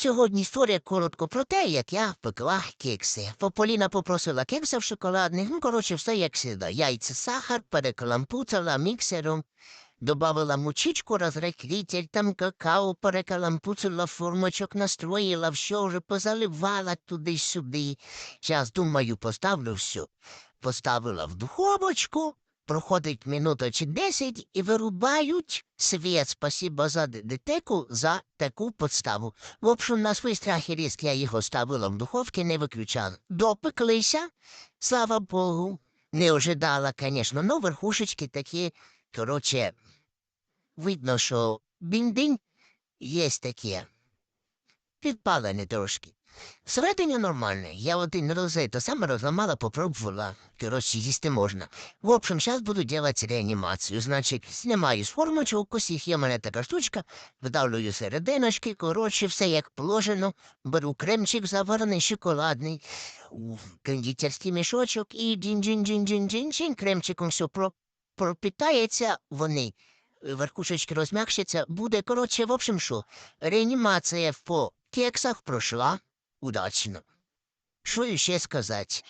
Сьогодні історія коротко про те, як я пекла кекси. Пополіна попросила кексів шоколадних, ну, коротше, все як завжди. Яйця, сахар, перекалампуцала міксером, добавила мучичку, розрахлітель, там какао, перекалампуцила формочок, настроїла, все вже позаливала туди-сюди. Зараз, думаю, поставлю все. Поставила в духовочку, проходить минута чи десять і вирубають світ. Спасибо за дитеку за таку подставу. В общем, на свій страх і риск я його ставила в духовці, не виключала. Допеклися, слава Богу. Не ожидала, конечно, но верхушечки такі, короче, видно, що біндинь є таке. Підпалені трошки. Всередині нормальне. Я один рози то саме розламала, попробувала. Коротше, їсти можна. В общем, зараз буду делать реанімацію. Значить, знімаю з формочок, усіх є мене така штучка, видавлюю серединочки, коротше, все як положено. Беру кремчик заварений, шоколадний, кондитерський мішочок і джин-джин-джин-джин-джин-джин, кремчиком все про... пропітається, вони е, верхушечки розм'якшаться, буде, коротше, в общем, що, реанімація по кексах пройшла удачно. Що ще сказати?